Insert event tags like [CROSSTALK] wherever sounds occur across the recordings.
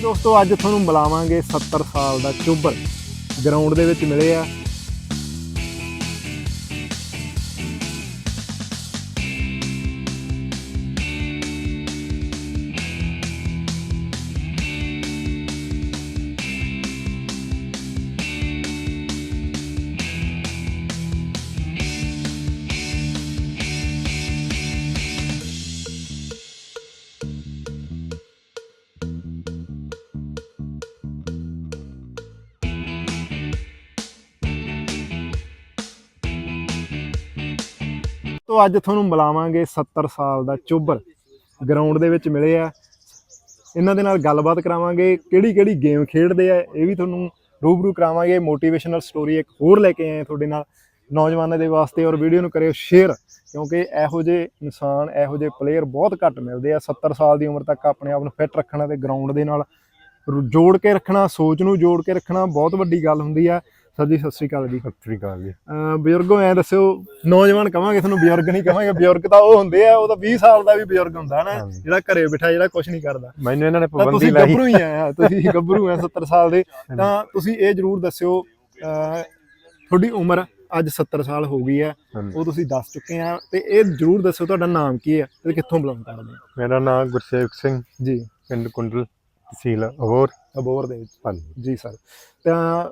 ਜੀ ਦੋਸਤੋ ਅੱਜ ਤੁਹਾਨੂੰ ਮਿਲਾਵਾਂਗੇ 70 ਸਾਲ ਦਾ ਚੋਬਰ ਗਰਾਊਂਡ ਦੇ ਵਿੱਚ ਮਿਲੇ ਆ। ਤੋਂ ਅੱਜ ਤੁਹਾਨੂੰ ਮਿਲਾਵਾਂਗੇ 70 ਸਾਲ ਦਾ ਚੋਬਰ। ਗਰਾਊਂਡ ਦੇ ਵਿੱਚ ਮਿਲੇ ਆ। ਇਹਨਾਂ ਦੇ ਨਾਲ ਗੱਲਬਾਤ ਕਰਾਵਾਂਗੇ ਕਿਹੜੀ ਕਿਹੜੀ ਗੇਮ ਖੇਡਦੇ ਆ, ਇਹ ਵੀ ਤੁਹਾਨੂੰ ਰੂਬਰੂ ਕਰਾਵਾਂਗੇ। ਮੋਟੀਵੇਸ਼ਨਲ ਸਟੋਰੀ ਇੱਕ ਹੋਰ ਲੈ ਕੇ ਆਏ ਤੁਹਾਡੇ ਨਾਲ ਨੌਜਵਾਨਾਂ ਦੇ ਵਾਸਤੇ ਔਰ ਵੀਡੀਓ ਨੂੰ ਕਰਿਓ ਸ਼ੇਅਰ ਕਿਉਂਕਿ ਇਹੋ ਜਿਹੇ ਇਨਸਾਨ, ਇਹੋ ਜਿਹੇ ਪਲੇਅਰ ਬਹੁਤ ਘੱਟ ਮਿਲਦੇ ਆ। 70 ਸਾਲ ਦੀ ਉਮਰ ਤੱਕ ਆਪਣੇ ਆਪ ਨੂੰ ਫਿੱਟ ਰੱਖਣਾ ਤੇ ਗਰਾਊਂਡ ਦੇ ਨਾਲ ਰ- ਜੋੜ ਕੇ ਰੱਖਣਾ, ਸੋਚ ਨੂੰ ਜੋੜ ਕੇ ਰੱਖਣਾ ਬਹੁਤ ਵੱਡੀ ਗੱਲ ਹੁੰਦੀ ਆ। ਸਰ ਜੀ ਸਤਿ ਸ਼੍ਰੀ ਅਕਾਲ ਜੀ। ਸਤਿ ਸ੍ਰੀ ਅਕਾਲ ਜੀ। ਬਜ਼ੁਰਗੋ ਐ ਦੱਸਿਓ ਨੌਜਵਾਨ ਕਵਾਂਗੇ ਤੁਹਾਨੂੰ ਬਜ਼ੁਰਗ ਨਹੀਂ ਕਵਾਂਗੇ ਬਜ਼ੁਰਗ ਤਾਂ ਉਹ ਹੁੰਦੇ ਆ ਉਹ ਤਾਂ 20 ਸਾਲ ਦਾ ਵੀ ਬਜ਼ੁਰਗ ਹੁੰਦਾ ਨਾ। ਜਿਹੜਾ ਘਰੇ ਬਿਠਾ ਜਿਹੜਾ ਕੁਝ ਨਹੀਂ ਕਰਦਾ। ਮੈਨੂੰ ਇਹਨਾਂ ਨੇ ਪਾਬੰਦੀ ਤੁਸੀਂ ਲਾਈ। ਗੱਭਰੂ ਹੀ ਆ ਤੁਸੀਂ ਗੱਭਰੂ ਆ 70 ਸਾਲ ਦੇ। ਤਾਂ ਤੁਸੀਂ ਇਹ ਜਰੂਰ ਦੱਸਿਓ ਤੁਹਾਡੀ ਉਮਰ ਅੱਜ 70 ਸਾਲ ਹੋ ਗਈ ਆ ਹਾਂਜੀ। ਉਹ ਤੁਸੀਂ ਦੱਸ ਚੁੱਕੇ ਆ ਤੇ ਇਹ ਜਰੂਰ ਦੱਸਿਓ ਤੁਹਾਡਾ ਨਾਮ ਕੀ ਆ ਤੇ ਕਿੱਥੋਂ ਬਿਲੋਂਗ ਕਰਦੇ ਹੋ ਮੇਰਾ ਨਾਮ ਗੁਰਸੇਵਕ ਸਿੰਘ ਜੀ। ਪਿੰਡ ਕੁੰਡਲ ਤਹਿਸੀਲ ਅਬੋਰ ਅਬੋਰ ਦੇ ਵਿੱਚ ਹਾਂਜੀ। ਜੀ ਸਰ ਤਾਂ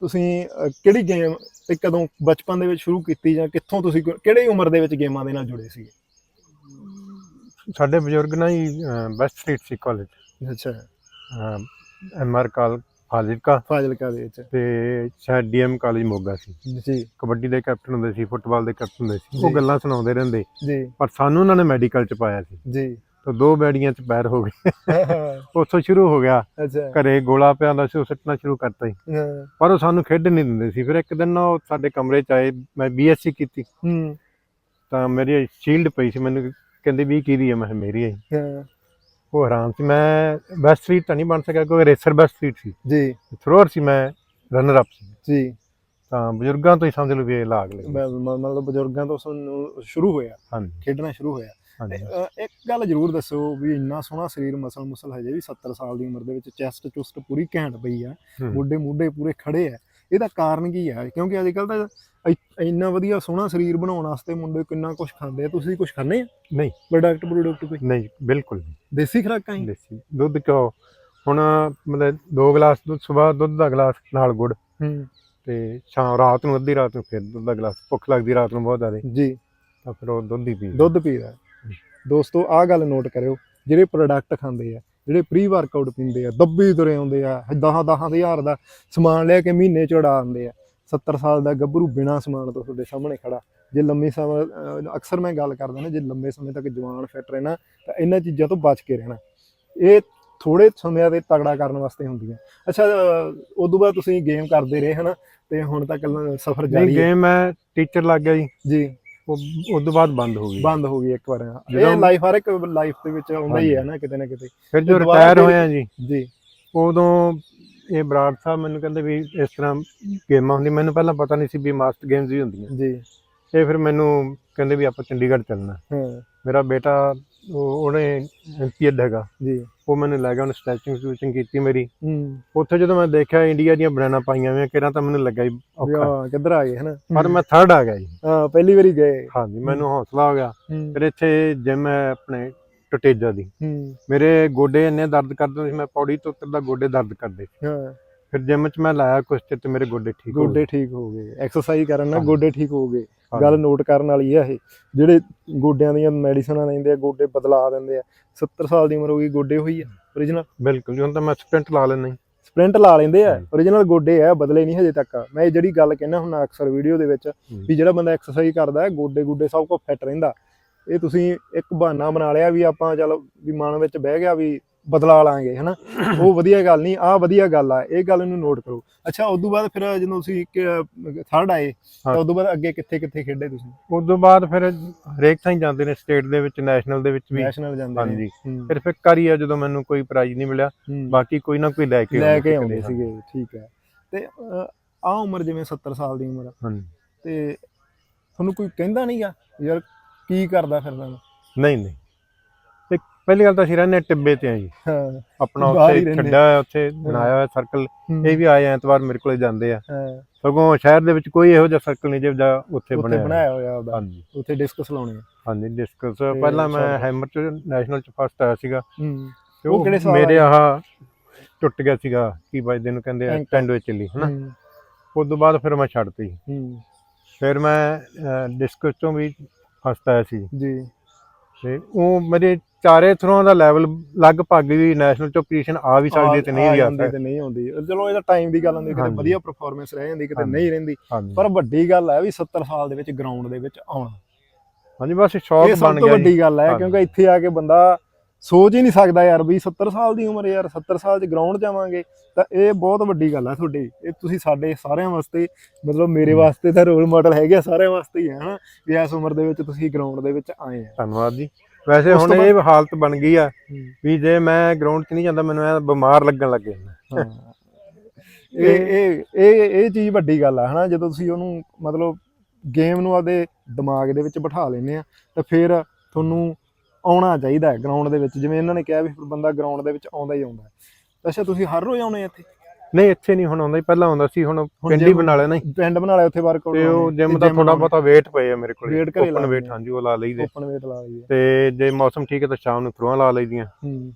ਤੁਸੀਂ ਕਿਹੜੀ ਗੇਮ ਤੇ ਕਦੋਂ ਬਚਪਨ ਦੇ ਵਿੱਚ ਸ਼ੁਰੂ ਕੀਤੀ ਜਾਂ ਕਿੱਥੋਂ ਤੁਸੀਂ ਕਿਹੜੀ ਉਮਰ ਦੇ ਵਿੱਚ ਗੇਮਾਂ ਦੇ ਨਾਲ ਜੁੜੇ ਸੀਗੇ? ਸਾਡੇ ਬਜ਼ੁਰਗ ਨਾਲ ਹੀ ਬੈਸਟ ਸਟਰੀਟ ਸੀ ਕਾਲਜ ਅੱਛਾ। ਐਮ ਆਰ ਕਾਲ ਫਾਜ਼ਿਲਕਾ। ਫਾਜ਼ਿਲਕਾ ਦੇ ਵਿੱਚ। ਤੇ ਸ਼ਾਇਦ ਡੀਐਮ ਕਾਲਜ ਮੋਗਾ ਸੀ। ਜੀ। ਕਬੱਡੀ ਦੇ ਕੈਪਟਨ ਹੁੰਦੇ ਸੀ ਫੁੱਟਬਾਲ ਦੇ ਕੈਪਟਨ ਹੁੰਦੇ ਸੀ। ਉਹ ਗੱਲਾਂ ਸੁਣਾਉਂਦੇ ਰਹਿੰਦੇ। ਜੀ। ਪਰ ਸਾਨੂੰ ਉਹਨਾਂ ਨੇ ਮੈਡੀਕਲ ਚ ਪਾਇਆ ਸੀ। ਜੀ। ਤਾਂ ਦੋ ਬੈੜੀਆਂ ਚ ਪੈਰ ਹੋ ਗਏ। ਉੱਥੋਂ ਸ਼ੁਰੂ ਹੋ ਗਿਆ। ਘਰੇ ਗੋਲਾ ਪਿਆ ਹੁੰਦਾ ਸੀ ਉਹ ਸਿੱਟਣਾ ਸ਼ੁਰੂ ਕਰਤਾ ਹਾਂ, ਪਰ ਉਹ ਸਾਨੂੰ ਖੇਡਣ ਨਹੀਂ ਦਿੰਦੇ ਸੀ। ਫਿਰ ਇੱਕ ਦਿਨ ਨਾ ਉਹ ਸਾਡੇ ਕਮਰੇ ਚ ਆਏ ਮੈਂ ਬੀਐਸਸੀ ਕੀਤੀ। ਹੂੰ। ਤਾਂ ਮੇਰੀ ਸ਼ੀਲਡ ਪਈ ਸੀ ਮੈਨੂੰ ਕਹਿੰਦੇ ਵੀ ਕਿਹਦੀ ਹੈ ਮੈਂ ਮੇਰੀ ਹੈ। ਉਹ ਹੈਰਾਨ ਸੀ। ਮੈਂ ਬੈਸਟ ਸਟਰੀਟ ਤਾਂ ਨਹੀਂ ਬਣ ਸਕਿਆ ਕਿਉਂਕਿ ਰੇਸਰ ਬੈਸਟ ਸਟਰੀਟ ਸੀ। ਜੀ। ਥਰੋਅਰ ਸੀ ਮੈਂ ਰਨਰ ਅਪ ਸੀ। ਜੀ। ਤਾਂ ਬਜ਼ੁਰਗਾਂ ਤੋਂ ਹੀ ਸਮਝ ਲਓ ਵੀ ਇਹ ਲਾਗ ਮ- ਮਤਲਬ ਬਜ਼ੁਰਗਾਂ ਤੋਂ ਸਾਨੂੰ ਸ਼ੁਰੂ ਹੋਇਆ। ਖੇਡਣਾ ਸ਼ੁਰੂ ਹੋਇਆ। ਇੱਕ ਗੱਲ ਜ਼ਰੂਰ ਦੱਸੋ ਵੀ ਇੰਨਾ ਸੋਹਣਾ ਸਰੀਰ ਮਸਲ ਮੁਸਲ ਹਜੇ ਵੀ 70 ਸਾਲ ਦੀ ਉਮਰ ਦੇ ਵਿੱਚ ਚੈਸਟ ਚੁਸਟ ਪੂਰੀ ਘੈਂਟ ਪਈ ਆ। ਮੋਢੇ ਮੋਢੇ ਪੂਰੇ ਖੜੇ ਆ। ਇਹਦਾ ਕਾਰਨ ਕੀ ਆ? ਕਿਉਂਕਿ ਅੱਜ ਕੱਲ ਤਾਂ ਇੰਨਾ ਵਧੀਆ ਸੋਹਣਾ ਸਰੀਰ ਬਣਾਉਣ ਵਾਸਤੇ ਮੁੰਡੇ ਕਿੰਨਾ ਕੁਝ ਖਾਂਦੇ ਆ। ਤੁਸੀਂ ਕੁਝ ਖਾਂਦੇ ਆ? ਨਹੀਂ। ਪ੍ਰੋਡਕਟ ਪ੍ਰੋਡਕਟ ਕੋਈ? ਨਹੀਂ ਬਿਲਕੁਲ ਨਹੀਂ। ਦੇਸੀ ਖੁਰਾਕਾਂ ਹੀ? ਦੇਸੀ। ਦੁੱਧ ਕਿਉਂ ਹੁਣ ਮਤਲਬ ਦੋ ਗਲਾਸ ਦੁੱਧ ਸਵੇਰ ਦੁੱਧ ਦਾ ਗਲਾਸ ਨਾਲ ਗੁੜ। ਹੂੰ। ਤੇ ਸ਼ਾਮ ਰਾਤ ਨੂੰ ਅੱਧੀ ਰਾਤ ਨੂੰ ਫਿਰ ਦੁੱਧ ਦਾ ਗਲਾਸ। ਭੁੱਖ ਲੱਗਦੀ ਰਾਤ ਨੂੰ ਬਹੁਤ ਜ਼ਿਆਦਾ। ਜੀ। ਤਾਂ ਫਿਰ ਉਹ ਦੁੱਧ ਹੀ ਪੀ ਦੁੱਧ ਪੀਦਾ ਦੋਸਤੋ ਆਹ ਗੱਲ ਨੋਟ ਕਰਿਓ ਜਿਹੜੇ ਪ੍ਰੋਡਕਟ ਖਾਂਦੇ ਆ ਜਿਹੜੇ ਪ੍ਰੀ ਵਰਕਆਊਟ ਪੀਂਦੇ ਆ ਦੱਬੀ ਤੁਰੇ ਆਉਂਦੇ ਆ 10 10 ਹਜ਼ਾਰ ਦਾ ਸਮਾਨ ਲੈ ਕੇ ਮਹੀਨੇ ਚ ਉਡਾ ਆਉਂਦੇ ਆ 70 ਸਾਲ ਦਾ ਗੱਭਰੂ ਬਿਨਾ ਸਮਾਨ ਤੋਂ ਤੁਹਾਡੇ ਸਾਹਮਣੇ ਖੜਾ ਜੇ ਲੰਮੇ ਸਮੇਂ ਅਕਸਰ ਮੈਂ ਗੱਲ ਕਰਦਾ ਨਾ ਜੇ ਲੰਮੇ ਸਮੇਂ ਤੱਕ ਜਵਾਨ ਫਿੱਟ ਰਹਿਣਾ ਤਾਂ ਇਹਨਾਂ ਚੀਜ਼ਾਂ ਤੋਂ ਬਚ ਕੇ ਰਹਿਣਾ। ਇਹ ਥੋੜੇ ਸਮਿਆਂ ਦੇ ਤਗੜਾ ਕਰਨ ਵਾਸਤੇ ਹੁੰਦੀਆਂ। ਅੱਛਾ ਉਸ ਤੋਂ ਬਾਅਦ ਤੁਸੀਂ ਗੇਮ ਕਰਦੇ ਰਹੇ ਹਨਾ? ਤੇ ਹੁਣ ਤੱਕ ਸਫ਼ਰ ਜਾਰੀ ਹੈ। ਗੇਮ ਮੈਂ ਟੀਚਰ ਲੱਗ ਗਿਆ ਜੀ। ਜੀ। ਉਹ ਉਸ ਤੋਂ ਬਾਅਦ ਬੰਦ ਹੋ ਗਈ। ਬੰਦ ਹੋ ਗਈ ਇੱਕ ਵਾਰ। ਇਹ ਲਾਈਫ ਹਰ ਇੱਕ ਲਾਈਫ ਦੇ ਵਿੱਚ ਆਉਂਦਾ ਹੀ ਹੈ ਨਾ ਕਿਤੇ ਨਾ ਕਿਤੇ। ਫਿਰ ਜੋ ਰਿਟਾਇਰ ਹੋਇਆ ਜੀ ਜੀ। ਉਦੋਂ ਇਹ ਬਰਾੜ ਸਾਹਿਬ ਮੈਨੂੰ ਕਹਿੰਦੇ ਵੀ ਇਸ ਤਰ੍ਹਾਂ ਗੇਮਾਂ ਹੁੰਦੀਆਂ। ਮੈਨੂੰ ਪਹਿਲਾਂ ਪਤਾ ਨਹੀਂ ਸੀ ਵੀ ਮਾਸਟਰ ਗੇਮਸ ਵੀ ਹੁੰਦੀਆਂ। ਜੀ। ਇਹ ਫਿਰ ਮੈਨੂੰ ਕਹਿੰਦੇ ਵੀ ਆਪਾਂ ਚੰਡੀਗੜ੍ਹ ਚੱਲਣਾ। ਹਾਂ। ਮੇਰਾ ਬੇਟਾ ਉਹ ਉਹਨੇ ਐਮਪੀਐਡ ਹੈਗਾ। ਜੀ। ਉਹ ਮੈਨੂੰ ਲੈ ਗਿਆ ਉਹਨੇ ਸਟੈਚਿੰਗ ਸਟੂਚਿੰਗ ਕੀਤੀ ਮੇਰੀ। ਹੂੰ। ਉੱਥੇ ਜਦੋਂ ਮੈਂ ਦੇਖਿਆ ਇੰਡੀਆ ਦੀਆਂ ਬਨਾਨਾ ਪਾਈਆਂ ਹੋਈਆਂ ਕਿਰਾਂ ਤਾਂ ਮੈਨੂੰ ਲੱਗਾ ਹੀ ਔਖਾ। ਯਾ ਕਿੱਧਰ ਆ ਗਏ ਹਨਾ? ਪਰ ਮੈਂ ਥਰਡ ਆ ਗਿਆ ਜੀ। ਹਾਂ ਪਹਿਲੀ ਵਾਰੀ ਗਏ। ਹਾਂਜੀ ਮੈਨੂੰ ਹੌਸਲਾ ਹੋ ਗਿਆ। ਫਿਰ ਇੱਥੇ ਜਿਮ ਹੈ ਆਪਣੇ ਟਟੇਜਾ ਦੀ। ਮੇਰੇ ਗੋਡੇ ਇੰਨੇ ਦਰਦ ਕਰਦੇ ਸੀ ਮੈਂ ਪੌੜੀ ਤੋਂ ਉੱਤਰਦਾ ਗੋਡੇ ਦਰਦ ਕਰਦੇ ਹਾਂ। ਫਿਰ ਜਿਮ 'ਚ ਮੈਂ ਲਾਇਆ ਕੁਛ ਚਿਰ ਤੇ ਮੇਰੇ ਗੋਡੇ ਠੀਕ ਹੋ ਗਏ। ਗੋਡੇ ਠੀਕ ਹੋ ਗਏ। ਐਕਸਰਸਾਈਜ਼ ਕਰਨ ਨਾਲ। ਗੋਡੇ ਠੀਕ ਹੋ ਗਏ। ਗੱਲ ਨੋਟ ਕਰਨ ਵਾਲੀ ਆ ਇਹ। ਜਿਹੜੇ ਗੋਡਿਆਂ ਦੀਆਂ ਮੈਡੀਸਨਾਂ ਲੈਂਦੇ ਆ ਗੋਡੇ ਬਦਲਾ ਦਿੰਦੇ ਆ। 70 ਸਾਲ ਦੀ ਉਮਰ ਹੋ ਗਈ ਗੋਡੇ ਹੋਈ ਆ origignal ਬਿਲਕੁਲ ਜੀ ਹੁਣ ਤਾਂ ਮੈਂ ਸਪ੍ਰਿੰਟ ਲਾ ਲੈਂਦਾ ਜੀ। ਸਪ੍ਰਿੰਟ ਲਾ ਲੈਂਦੇ ਆ origignal ਗੋਡੇ ਆ ਬਦਲੇ ਨਹੀਂ ਹਜੇ ਤੱਕ। ਮੈਂ ਇਹ ਜਿਹੜੀ ਗੱਲ ਕਹਿਣਾ ਹੁੰਦਾ ਅਕਸਰ ਵੀਡੀਓ ਦੇ ਵਿੱਚ ਵੀ ਜਿਹੜਾ ਬੰਦਾ ਐਕਸਰਸਾਈਜ਼ ਕਰਦਾ ਹੈ ਗੋਡੇ ਗੁੱਡੇ ਸਭ ਕੁਝ ਫਿੱਟ ਰਹਿੰਦਾ। ਇਹ ਤੁਸੀਂ ਇੱਕ ਬਹਾਨਾ ਬਣਾ ਲਿਆ ਵੀ ਆਪਾਂ ਚਲ ਵੀ ਮਨ ਵਿੱਚ ਬਹਿ ਗਿਆ ਵੀ ਬਦਲਾ ਲਾਂਗੇ ਹਨਾ? ਉਹ ਵਧੀਆ ਗੱਲ ਨਹੀਂ ਆਹ ਵਧੀਆ ਗੱਲ ਆ ਇਹ ਗੱਲ ਨੂੰ ਨੋਟ ਕਰੋ। ਅੱਛਾ ਉਸ ਤੋਂ ਬਾਅਦ ਫਿਰ ਜਦੋਂ ਤੁਸੀਂ ਥਰਡ ਆਏ ਤਾਂ। ਉਸ ਤੋਂ ਬਾਅਦ ਅੱਗੇ ਕਿੱਥੇ ਕਿੱਥੇ ਖੇਡੇ ਤੁਸੀਂ? ਉਸ ਤੋਂ ਬਾਅਦ ਫਿਰ ਹਰੇਕ ਥਾਂ ਹੀ ਜਾਂਦੇ ਨੇ ਸਟੇਟ ਦੇ ਵਿੱਚ ਨੈਸ਼ਨਲ ਦੇ ਵਿੱਚ ਵੀ। ਨੈਸ਼ਨਲ ਜਾਂਦੇ ਨੇ। ਹਾਂਜੀ। ਫਿਰ ਫਿੱਕਰ ਹੀ ਆ ਜਦੋਂ ਮੈਨੂੰ ਕੋਈ ਪ੍ਰਾਈਜ਼ ਨਹੀਂ ਮਿਲਿਆ। ਬਾਕੀ ਕੋਈ ਨਾ ਕੋਈ ਲੈ ਕੇ ਲੈ ਕੇ ਆਉਂਦੇ ਸੀਗੇ ਠੀਕ ਹੈ ਤੇ ਆ ਉਮਰ ਜਿਵੇਂ 70 ਸਾਲ ਦੀ ਉਮਰ ਆ, ਹਾਂਜੀ। ਤੇ ਤੁਹਾਨੂੰ ਕੋਈ ਕਹਿੰਦਾ ਨਹੀਂਗਾ ਯਾਰ ਕੀ ਕਰਦਾ ਫਿਰਦਾ ਨਹੀਂ ਨਹੀਂ। ਪਹਿਲੀ ਗੱਲ ਤਾਂ ਅਸੀਂ ਰਹਿੰਦੇ ਹਾਂ ਟਿੱਬੇ ਤੇ ਆ ਜੀ। ਹਾਂ। ਆਪਣਾ ਬਾਹਰ ਹੀ ਉੱਥੇ ਰਹਿੰਦੇ। ਹੋਇਆ ਉੱਥੇ ਬਣਾਇਆ ਹੋਇਆ ਸਰਕਲ ਹੂੰ, ਇਹ ਵੀ ਆਏ ਐਤਵਾਰ ਮੇਰੇ ਕੋਲੇ ਜਾਂਦੇ ਆ। ਹਾਂ, ਸਗੋਂ ਸ਼ਹਿਰ ਦੇ ਵਿੱਚ ਕੋਈ ਇਹੋ ਜਿਹਾ ਸਰਕਲ ਨਹੀਂ ਜਿਹੜਾ ਉੱਥੇ ਉੱਥੇ ਬਣਿਆ ਹੋਇਆ। ਬਣਾਇਆ ਹੋਇਆ। ਉਹਦਾ ਹਾਂਜੀ। ਉੱਥੇ ਡਿਸਕਸ ਲਾਉਣੇ ਆ। ਹਾਂਜੀ ਡਿਸਕਸ ਪਹਿਲਾਂ ਮੈਂ। ਹੈਮਰ ਚ ਨੈਸ਼ਨਲ ਚ ਫਸਟ ਆਇਆ ਸੀਗਾ। ਹੂੰ। ਤੇ ਉਹ ਕਿਹੜੇ ਸਾਲ ਮੇਰੇ? ਆਹ ਟੁੱਟ ਗਿਆ ਸੀਗਾ ਕੀ ਵੱਜਦੇ ਨੂੰ ਕਹਿੰਦੇ ਆ Ankle। ਟੈਂਡੋ ਚੱਲੀ ਹਨਾ? ਹੂੰ, ਉਸ ਤੋਂ ਬਾਅਦ ਫਿਰ ਮੈਂ ਛੱਡਤੀ ਹੂੰ। ਫਿਰ ਮੈਂ ਡਿਸਕਸ ਚੋਂ ਵੀ ਫਸਟ ਆਇਆ ਸੀ। ਜੀ। ਤੇ ਉਹ ਮੇਰੇ ਚਾਰੇ ਥਰੋਆਂ ਦਾ ਲੈਵਲ ਲਗਭਗ ਵੀ ਨੈਸ਼ਨਲ ਚੋਂ ਪੋਜੀਸ਼ਨ ਆ ਵੀ ਸਕਦੀ ਤੇ ਨਹੀਂ ਵੀ ਆ ਜਾਂਦੀ ਸਕਦੀ। ਤੇ ਨਹੀਂ ਆਉਂਦੀ। ਚਲੋ ਇਹਦਾ ਟਾਈਮ ਦੀ ਗੱਲ ਹੁੰਦੀ ਕਿਤੇ। ਵਧੀਆ ਪਰਫਾਰਮੈਂਸ ਰਹਿ ਜਾਂਦੀ ਕਿਤੇ। ਨਹੀਂ ਰਹਿੰਦੀ। ਪਰ ਵੱਡੀ ਗੱਲ ਹੈ ਵੀ 70 ਸਾਲ ਦੇ ਵਿੱਚ ਗਰਾਊਂਡ ਦੇ ਵਿੱਚ ਆਉਣਾ। ਹਾਂਜੀ ਬਸ ਸ਼ੌਕ ਇਹ ਬਣ ਸਭ ਤੋਂ ਗਿਆ ਜੀ। ਵੱਡੀ ਗੱਲ ਹੈ। ਕਿਉਂਕਿ ਇੱਥੇ ਆ ਕੇ ਬੰਦਾ ਸੋਚ ਹੀ ਨਹੀਂ ਸਕਦਾ ਯਾਰ ਵੀ 70 ਸਾਲ ਦੀ ਉਮਰ ਯਾਰ 70 ਸਾਲ 'ਚ ਗਰਾਊਂਡ ਜਾਵਾਂਗੇ ਤਾਂ ਇਹ ਬਹੁਤ ਵੱਡੀ ਗੱਲ ਹੈ ਤੁਹਾਡੀ। ਇਹ ਤੁਸੀਂ ਸਾਡੇ ਸਾਰਿਆਂ ਵਾਸਤੇ ਮਤਲਬ ਮੇਰੇ। ਵਾਸਤੇ ਤਾਂ ਰੋਲ ਮਾਡਲ ਹੈਗੇ ਸਾਰਿਆਂ ਵਾਸਤੇ ਹੀ ਹੈ ਹਨਾ? ਵੀ ਇਸ ਉਮਰ ਦੇ ਵਿੱਚ ਤੁਸੀਂ ਗਰਾਊਂਡ ਦੇ ਵਿੱਚ ਆਏ ਆ। ਧੰਨਵਾਦ ਜੀ। ਵੈਸੇ ਹੁਣ ਇਹ ਹਾਲਤ ਬਣ ਗਈ ਆ ਵੀ ਜੇ ਮੈਂ ਗਰਾਊਂਡ 'ਚ ਨਹੀਂ ਜਾਂਦਾ ਮੈਨੂੰ ਐ ਬਿਮਾਰ ਲੱਗਣ ਲੱਗ ਜਾਂਦਾ। [LAUGHS] ਇਹ ਇਹ ਇਹ ਇਹ ਚੀਜ਼ ਵੱਡੀ ਗੱਲ ਆ ਹਨਾ? ਜਦੋਂ ਤੁਸੀਂ ਉਹਨੂੰ ਮਤਲਬ ਗੇਮ ਨੂੰ ਆਪਦੇ ਦਿਮਾਗ ਦੇ ਵਿੱਚ ਬਿਠਾ ਲੈਂਦੇ ਆ ਤਾਂ ਫਿਰ ਤੁਹਾਨੂੰ ਆਉਣਾ ਚਾਹੀਦਾ ਹੈ ਗਰਾਊਂਡ ਦੇ ਵਿੱਚ। ਜਿਵੇਂ ਇਹਨਾਂ ਨੇ ਕਿਹਾ ਵੀ ਬੰਦਾ ਗਰਾਊਂਡ ਦੇ ਵਿੱਚ ਆਉਂਦਾ ਹੀ ਆਉਂਦਾ ਅੱਛਾ ਤੁਸੀਂ ਹਰ ਰੋਜ਼ ਆਉਣੇ ਆ ਇੱਥੇ? ਨਹੀਂ ਇੱਥੇ ਨਹੀਂ ਹੁਣ ਆਉਂਦਾ ਜੀ ਪਹਿਲਾਂ ਆਉਂਦਾ ਸੀ ਹੁਣ ਪਿੰਡ ਹੀ gym- ਬਣਾ ਲਿਆ ਨਾ ਜੀ। ਪਿੰਡ ਬਣਾ ਲਿਆ ਉੱਥੇ ਵਰਕਆਊਟ ਤੇ ਉਹ ਜਿਮ ਦਾ ਥੋੜਾ ਬਹੁਤਾ weight ਪਏ ਆ ਮੇਰੇ ਕੋਲ Weight ਘਰੇ ਲਾ ਓਪਨ weight ਲੈਂਦੇ ਆ। ਹਾਂਜੀ ਉਹ ਲਾ ਲਈਦੇ। ਓਪਨ ਵੇਟ ਲਾ ਲਈ ਤੇ ਜੇ ਮੌਸਮ ਠੀਕ ਹੈ ਤਾਂ ਸ਼ਾਮ ਨੂੰ ਥਰੂਆਂ ਲਾ ਲਈਦੀਆਂ। ਹੂੰ।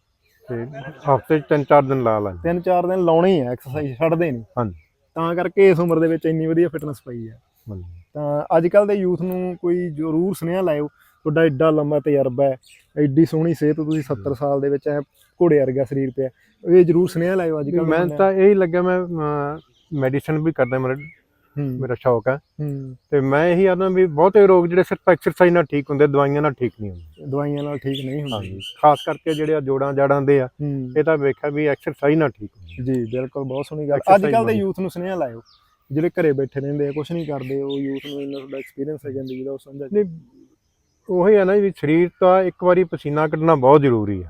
ਤੇ ਹਫ਼ਤੇ 'ਚ ਤਿੰਨ ਚਾਰ ਦਿਨ ਲਾ ਲਾਂ। ਤਿੰਨ ਚਾਰ ਦਿਨ ਲਾਉਣੇ ਹੀ ਆ ਐਕਸਰਸਾਈਜ਼ ਛੱਡਦੇ ਨਹੀਂ। ਹਾਂਜੀ। ਤਾਂ ਕਰਕੇ ਇਸ ਉਮਰ ਦੇ ਵਿੱਚ ਇੰਨੀ ਵਧੀਆ ਫਿਟਨੈਸ ਪਈ ਹਾਂਜੀ। ਤਾਂ ਅੱਜ ਕੱਲ ਦੇ ਯੂਥ ਨੂੰ ਕੋਈ ਜ਼ਰੂਰ ਸੁਨੇਹਾ ਲਾਇਓ ਤੁਹਾਡਾ ਐਡਾ ਲੰਮਾ ਤਜਰਬਾ ਹੈ ਐਡੀ ਸੋਹਣੀ ਸਿਹਤ ਤੁਸੀਂ 70 ਸਾਲ ਦੇ ਵਿੱਚ ਐ ਘੋੜੇ ਵਰਗਾ ਸਰੀਰ ਪਿਆ। ਇਹ ਜ਼ਰੂਰ ਸੁਨੇਹਾ ਲਾਇਓ ਅੱਜ ਕੱਲ ਮੈਂ ਤਾਂ ਇਹ ਹੀ ਲੱਗਿਆ ਮੈਂ ਮੈਡੀਸਨ ਵੀ ਕਰਦਾ ਮੇਰਾ ਮੇਰਾ ਸ਼ੌਕ ਹੈ। ਤੇ ਮੈਂ ਇਹੀ ਆਖਦਾ ਵੀ ਬਹੁਤੇ ਰੋਗ ਜਿਹੜੇ ਸਿਰਫ ਐਕਸਰਸਾਈਜ਼ ਨਾਲ ਠੀਕ ਹੁੰਦੇ ਦਵਾਈਆਂ ਨਾਲ ਠੀਕ ਨਹੀਂ ਹੁੰਦੇ। ਦਵਾਈਆਂ ਨਾਲ ਠੀਕ ਨਹੀਂ ਹੁੰਦੀ। ਖਾਸ ਕਰਕੇ ਜਿਹੜੇ ਆ ਜੋੜਾਂ ਜਾੜਾਂ ਦੇ ਆ ਇਹ ਤਾਂ ਵੇਖਿਆ ਵੀ ਐਕਸਰਸਾਈਜ਼ ਨਾਲ ਠੀਕ ਹੁੰਦੇ। ਜੀ ਬਿਲਕੁਲ ਬਹੁਤ ਸੋਹਣੀ ਗੱਲ। ਅੱਜ ਕੱਲ ਦੇ। ਯੂਥ ਨੂੰ ਸੁਨੇਹਾ ਲਾਇਓ। ਜਿਹੜੇ ਘਰੇ ਬੈਠੇ ਰਹਿੰਦੇ ਆ ਕੁਝ ਨਹੀਂ ਕਰਦੇ ਉਹ ਯੂਥ ਨੂੰ ਇੰਨਾ ਤੁਹਾਡਾ ਐਕਸਪੀਰੀਅੰਸ ਹੈ ਜ਼ਿੰਦਗੀ ਦਾ ਉਹ ਸਮਝ ਨਹੀਂ ਉਹੀ ਹੈ ਨਾ ਵੀ ਸਰੀਰ ਤਾਂ ਇੱਕ ਵਾਰੀ ਪਸੀਨਾ ਕੱਢਣਾ ਬਹੁਤ ਜ਼ਰੂਰੀ ਹੈ।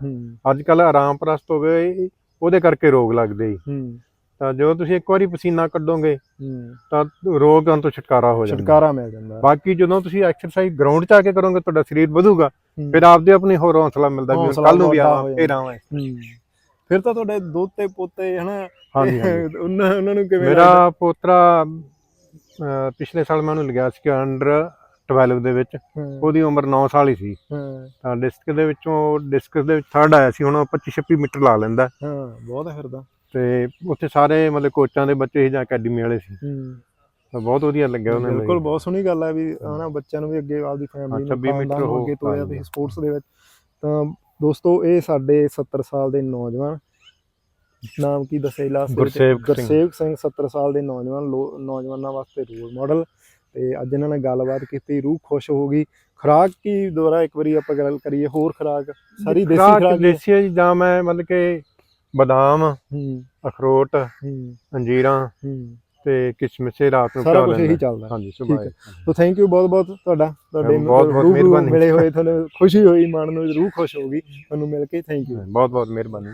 ਅੱਜ ਕੱਲ ਆਰਾਮ ਪ੍ਰਸਤ ਹੋ ਗਏ ਉਹਦੇ ਕਰਕੇ ਰੋਗ ਲੱਗਦੇ ਹੂੰ। ਤਾਂ ਜਦੋਂ ਤੁਸੀਂ ਇੱਕ ਵਾਰੀ ਪਸੀਨਾ ਕੱਢੋਗੇ ਤਾਂ ਰੋਗਾਂ ਤੋਂ ਛੁਟਕਾਰਾ ਹੋ ਜਾਂਦਾ। ਛੁਟਕਾਰਾ ਮਿਲ ਜਾਂਦਾ। ਬਾਕੀ ਜਦੋਂ ਤੁਸੀਂ ਐਕਸਰਸਾਈਜ਼ ਗਰਾਊਂਡ 'ਚ ਆ ਕੇ ਕਰੋਗੇ ਤੁਹਾਡਾ ਸਰੀਰ ਵਧੂਗਾ। ਫਿਰ ਆਪਦੇ ਆਪਣੀ ਹੋਰ ਹੌਸਲਾ ਮਿਲਦਾ ਵੀ ਕੱਲ ਨੂੰ ਵੀ ਆਵਾਂ ਫੇਰ ਆਵਾਂ ਫਿਰ ਤਾਂ ਤੁਹਾਡੇ ਦੋਤੇ ਪੋਤੇ ਹਨਾ [LAUGHS] ਉਹਨਾਂ ਉਹਨਾਂ ਨੂੰ ਕਿਵੇਂ ਮੇਰਾ ਪੋਤਰਾ ਪਿਛਲੇ ਸਾਲ ਮੈਂ ਉਹਨੂੰ ਲਿਆ ਸੀ ਅੰਡਰ 12 ਦੇ ਵਿੱਚ? ਹਾਂ, ਉਹਦੀ ਉਮਰ 9 ਸਾਲ ਹੀ ਸੀ। ਹਾਂ। ਤਾਂ ਡਿਸਕ ਦੇ ਵਿੱਚੋਂ ਡਿਸਕਸ ਦੇ ਵਿੱਚ ਥਰਡ ਆਇਆ ਸੀ ਹੁਣ ਉਹ 25 26 ਮੀਟਰ ਲਾ ਲੈਂਦਾ। ਹਾਂ ਬਹੁਤ ਹੈ ਫਿਰ ਤਾਂ। ਤੇ ਉੱਥੇ ਸਾਰੇ ਮਤਲਬ ਕੋਚਾਂ ਦੇ ਬੱਚੇ ਸੀ ਜਾਂ ਅਕੈਡਮੀ ਵਾਲੇ ਸੀ। ਹੂੰ। ਤਾਂ ਬਹੁਤ ਵਧੀਆ ਲੱਗਿਆ ਉਹਨਾਂ ਨੂੰ ਬਿਲਕੁਲ ਬਹੁਤ ਸੋਹਣੀ ਗੱਲ ਹੈ ਵੀ ਹਨਾ ਬੱਚਿਆਂ ਨੂੰ ਵੀ ਅੱਗੇ ਆਪਦੀ ਫੈਮਿਲੀ ਨੂੰ 26 ਮੀਟਰ ਹੋ- ਅੱਗੇ ਤੋਰਿਆ। ਤੁਸੀਂ ਸਪੋਰਟਸ ਦੇ ਵਿੱਚ। ਤਾਂ ਦੋਸਤੋ ਇਹ ਸਾਡੇ 70 ਸਾਲ ਦੇ ਨੌਜਵਾਨ। ਨਾਮ ਕੀ ਦੱਸਿਆ ਲਾਸਟ ਗੁਰਸੇਵਕ ਸਿੰਘ। ਗੁਰਸੇਵਕ ਸਿੰਘ 70 ਸਾਲ ਦੇ ਨੌਜਵਾਨ ਲੋ- ਨੌਜਵਾਨਾਂ ਵਾਸਤੇ ਰੋਲ ਮਾਡਲ ਤੇ ਅੱਜ ਇਹਨਾਂ ਨਾਲ ਗੱਲਬਾਤ ਕੀਤੀ ਰੂਹ ਖੁਸ਼ ਹੋ ਗਈ। ਖੁਰਾਕ ਕੀ ਦੁਬਾਰਾ ਇੱਕ ਵਾਰੀ ਆਪਾਂ ਗੱਲ ਕਰੀਏ ਹੋਰ ਖੁਰਾਕ? ਸਾਰੀ ਦੇਸੀ ਖੁਰਾਕ? ਦੇਸੀ ਹੈ ਜੀ, ਜਾਂ ਮੈਂ ਮਤਲਬ ਕਿ ਬਦਾਮ ਹੂੰ। ਅਖਰੋਟ ਹੂੰ। ਅੰਜੀਰਾਂ ਹੂੰ। ਤੇ ਕਿਸ਼ਮਿਸ਼ੇ ਰਾਤ ਨੂੰ ਸਾਰਾ ਕੁਝ ਇਹੀ ਲੈਂਦਾ ਚੱਲਦਾ ਹਾਂਜੀ ਹੈ। ਸੋ ਥੈਂਕ ਯੂ ਬਹੁਤ ਬਹੁਤ ਤੁਹਾਡਾ। ਤੁਹਾਡੇ ਬਹੁਤ ਬਹੁਤ ਰੂਬਰੂ ਮਿਹਰਬਾਨੀ। ਮਿਲੇ ਹੋਏ ਤੁਹਾਨੂੰ ਖੁਸ਼ੀ ਹੋਈ ਮਨ ਨੂੰ ਰੂਹ ਖੁਸ਼ ਹੋ ਗਈ। ਤੁਹਾਨੂੰ ਮਿਲ ਕੇ ਥੈਂਕ ਯੂ ਬਹੁਤ ਬਹੁਤ ਮਿਹਰਬਾਨੀ।